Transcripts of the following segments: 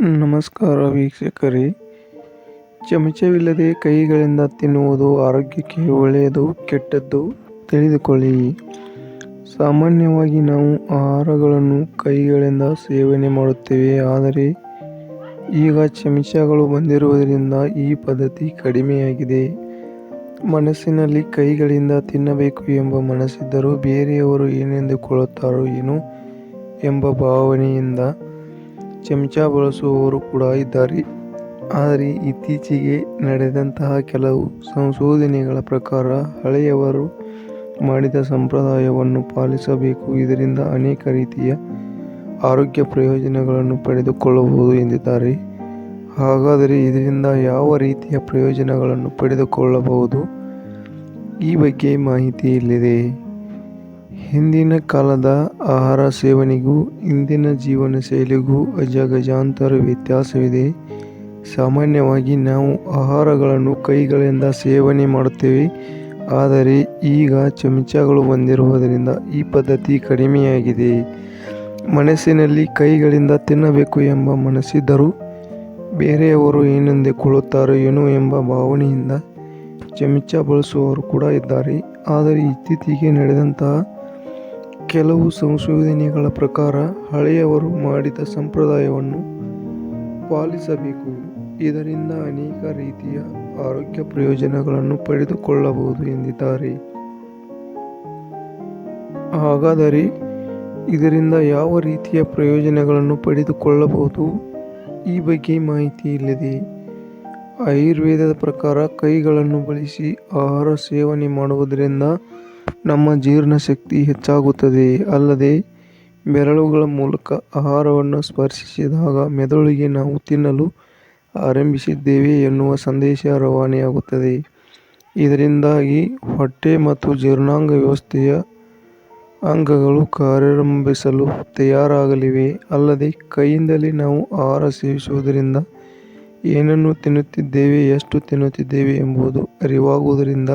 ನಮಸ್ಕಾರ ವೀಕ್ಷಕರೇ. ಚಮಚವಿಲ್ಲದೆ ಕೈಗಳಿಂದ ತಿನ್ನುವುದು ಆರೋಗ್ಯಕ್ಕೆ ಒಳ್ಳೆಯದು, ಕೆಟ್ಟದ್ದು ತಿಳಿದುಕೊಳ್ಳಿ. ಸಾಮಾನ್ಯವಾಗಿ ನಾವು ಆಹಾರಗಳನ್ನು ಕೈಗಳಿಂದ ಸೇವನೆ ಮಾಡುತ್ತೇವೆ, ಆದರೆ ಈಗ ಚಮಚಗಳು ಬಂದಿರುವುದರಿಂದ ಈ ಪದ್ಧತಿ ಕಡಿಮೆಯಾಗಿದೆ. ಮನಸ್ಸಿನಲ್ಲಿ ಕೈಗಳಿಂದ ತಿನ್ನಬೇಕು ಎಂಬ ಮನಸ್ಸಿದ್ದರೂ ಬೇರೆಯವರು ಏನೆಂದುಕೊಳ್ಳುತ್ತಾರೋ ಏನು ಎಂಬ ಭಾವನೆಯಿಂದ ಚಮಚ ಬಳಸುವವರು ಕೂಡ ಇದ್ದಾರೆ. ಆದರೆ ಇತ್ತೀಚೆಗೆ ನಡೆದಂತಹ ಕೆಲವು ಸಂಶೋಧನೆಗಳ ಪ್ರಕಾರ ಹಳೆಯವರು ಮಾಡಿದ ಸಂಪ್ರದಾಯವನ್ನು ಪಾಲಿಸಬೇಕು. ಇದರಿಂದ ಅನೇಕ ರೀತಿಯ ಆರೋಗ್ಯ ಪ್ರಯೋಜನಗಳನ್ನು ಪಡೆದುಕೊಳ್ಳಬಹುದು ಎಂದಿದ್ದಾರೆ. ಹಾಗಾದರೆ ಇದರಿಂದ ಯಾವ ರೀತಿಯ ಪ್ರಯೋಜನಗಳನ್ನು ಪಡೆದುಕೊಳ್ಳಬಹುದು? ಈ ಬಗ್ಗೆ ಮಾಹಿತಿ ಇಲ್ಲಿದೆ. ಹಿಂದಿನ ಕಾಲದ ಆಹಾರ ಸೇವನೆಗೂ ಇಂದಿನ ಜೀವನ ಶೈಲಿಗೂ ಅಜಗಜಾಂತರ ವ್ಯತ್ಯಾಸವಿದೆ. ಸಾಮಾನ್ಯವಾಗಿ ನಾವು ಆಹಾರಗಳನ್ನು ಕೈಗಳಿಂದ ಸೇವನೆ ಮಾಡುತ್ತೇವೆ. ಆದರೆ ಈಗ ಚಮಚಗಳು ಬಂದಿರುವುದರಿಂದ ಈ ಪದ್ಧತಿ ಕಡಿಮೆಯಾಗಿದೆ. ಮನಸ್ಸಿನಲ್ಲಿ ಕೈಗಳಿಂದ ತಿನ್ನಬೇಕು ಎಂಬ ಮನಸ್ಸಿದ್ದರೂ ಬೇರೆಯವರು ಏನೆಂದುಕೊಳ್ಳುತ್ತಾರೋ ಏನೋ ಎಂಬ ಭಾವನೆಯಿಂದ ಚಮಚ ಬಳಸುವವರು ಕೂಡ ಇದ್ದಾರೆ. ಆದರೆ ಇತ್ತೀಚೆಗೆ ನಡೆದಂತಹ ಕೆಲವು ಸಂಶೋಧನೆಗಳ ಪ್ರಕಾರ ಹಳೆಯವರು ಮಾಡಿದ ಸಂಪ್ರದಾಯವನ್ನು ಪಾಲಿಸಬೇಕು. ಇದರಿಂದ ಅನೇಕ ರೀತಿಯ ಆರೋಗ್ಯ ಪ್ರಯೋಜನಗಳನ್ನು ಪಡೆದುಕೊಳ್ಳಬಹುದು ಎಂದಿದ್ದಾರೆ. ಹಾಗಾದರೆ ಇದರಿಂದ ಯಾವ ರೀತಿಯ ಪ್ರಯೋಜನಗಳನ್ನು ಪಡೆದುಕೊಳ್ಳಬಹುದು? ಈ ಬಗ್ಗೆ ಮಾಹಿತಿ ಇಲ್ಲದೆ ಆಯುರ್ವೇದದ ಪ್ರಕಾರ ಕೈಗಳನ್ನು ಬಳಸಿ ಆಹಾರ ಸೇವನೆ ಮಾಡುವುದರಿಂದ ನಮ್ಮ ಜೀರ್ಣಶಕ್ತಿ ಹೆಚ್ಚಾಗುತ್ತದೆ. ಅಲ್ಲದೆ ಬೆರಳುಗಳ ಮೂಲಕ ಆಹಾರವನ್ನು ಸ್ಪರ್ಶಿಸಿದಾಗ ಮೆದುಳಿಗೆ ನಾವು ತಿನ್ನಲು ಆರಂಭಿಸಿದ್ದೇವೆ ಎನ್ನುವ ಸಂದೇಶ ರವಾನೆಯಾಗುತ್ತದೆ. ಇದರಿಂದಾಗಿ ಹೊಟ್ಟೆ ಮತ್ತು ಜೀರ್ಣಾಂಗ ವ್ಯವಸ್ಥೆಯ ಅಂಗಗಳು ಕಾರ್ಯಾರಂಭಿಸಲು ತಯಾರಾಗಲಿವೆ. ಅಲ್ಲದೆ ಕೈಯಿಂದಲೇ ನಾವು ಆಹಾರ ಸೇವಿಸುವುದರಿಂದ ಏನನ್ನು ತಿನ್ನುತ್ತಿದ್ದೇವೆ, ಎಷ್ಟು ತಿನ್ನುತ್ತಿದ್ದೇವೆ ಎಂಬುದು ಅರಿವಾಗುವುದರಿಂದ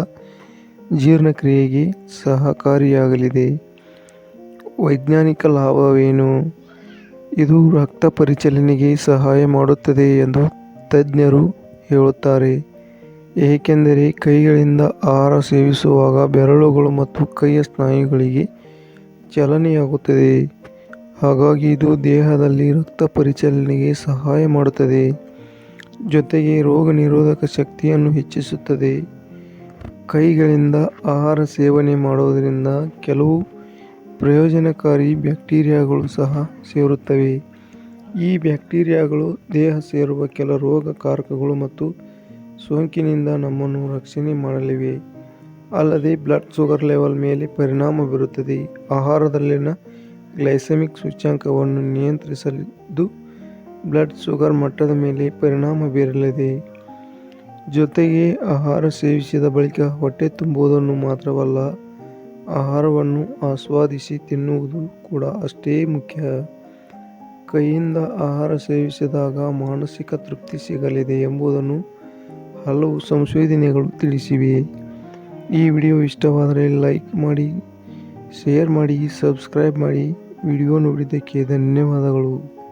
ಜೀರ್ಣಕ್ರಿಯೆಗೆ ಸಹಕಾರಿಯಾಗಲಿದೆ. ವೈಜ್ಞಾನಿಕ ಲಾಭವೇನು? ಇದು ರಕ್ತ ಪರಿಚಲನೆಗೆ ಸಹಾಯ ಮಾಡುತ್ತದೆ ಎಂದು ತಜ್ಞರು ಹೇಳುತ್ತಾರೆ. ಏಕೆಂದರೆ ಕೈಗಳಿಂದ ಆಹಾರ ಸೇವಿಸುವಾಗ ಬೆರಳುಗಳು ಮತ್ತು ಕೈಯ ಸ್ನಾಯುಗಳಿಗೆ ಚಲನೆಯಾಗುತ್ತದೆ. ಹಾಗಾಗಿ ಇದು ದೇಹದಲ್ಲಿ ರಕ್ತ ಪರಿಚಲನೆಗೆ ಸಹಾಯ ಮಾಡುತ್ತದೆ. ಜೊತೆಗೆ ರೋಗ ನಿರೋಧಕ ಶಕ್ತಿಯನ್ನು ಹೆಚ್ಚಿಸುತ್ತದೆ. ಕೈಗಳಿಂದ ಆಹಾರ ಸೇವನೆ ಮಾಡುವುದರಿಂದ ಕೆಲವು ಪ್ರಯೋಜನಕಾರಿ ಬ್ಯಾಕ್ಟೀರಿಯಾಗಳು ಸಹ ಸೇರುತ್ತವೆ. ಈ ಬ್ಯಾಕ್ಟೀರಿಯಾಗಳು ದೇಹ ಸೇರುವ ಕೆಲ ರೋಗಕಾರಕಗಳು ಮತ್ತು ಸೋಂಕಿನಿಂದ ನಮ್ಮನ್ನು ರಕ್ಷಣೆ ಮಾಡಲಿವೆ. ಅಲ್ಲದೆ ಬ್ಲಡ್ ಶುಗರ್ ಲೆವೆಲ್ ಮೇಲೆ ಪರಿಣಾಮ ಬೀರುತ್ತದೆ. ಆಹಾರದಲ್ಲಿನ ಗ್ಲೈಸೆಮಿಕ್ ಸೂಚ್ಯಂಕವನ್ನು ನಿಯಂತ್ರಿಸಲಿದ್ದು, ಬ್ಲಡ್ ಶುಗರ್ ಮಟ್ಟದ ಮೇಲೆ ಪರಿಣಾಮ ಬೀರಲಿದೆ. ಜೊತೆಗೆ ಆಹಾರ ಸೇವಿಸಿದ ಬಳಿಕ ಹೊಟ್ಟೆ ತುಂಬುವುದನ್ನು ಮಾತ್ರವಲ್ಲ, ಆಹಾರವನ್ನು ಆಸ್ವಾದಿಸಿ ತಿನ್ನುವುದು ಕೂಡ ಅಷ್ಟೇ ಮುಖ್ಯ. ಕೈಯಿಂದ ಆಹಾರ ಸೇವಿಸಿದಾಗ ಮಾನಸಿಕ ತೃಪ್ತಿ ಸಿಗಲಿದೆ ಎಂಬುದನ್ನು ಹಲವು ಸಂಶೋಧನೆಗಳು ತಿಳಿಸಿವೆ. ಈ ವಿಡಿಯೋ ಇಷ್ಟವಾದರೆ ಲೈಕ್ ಮಾಡಿ, ಶೇರ್ ಮಾಡಿ, ಸಬ್ಸ್ಕ್ರೈಬ್ ಮಾಡಿ. ವಿಡಿಯೋ ನೋಡಿದ್ದಕ್ಕೆ ಧನ್ಯವಾದಗಳು.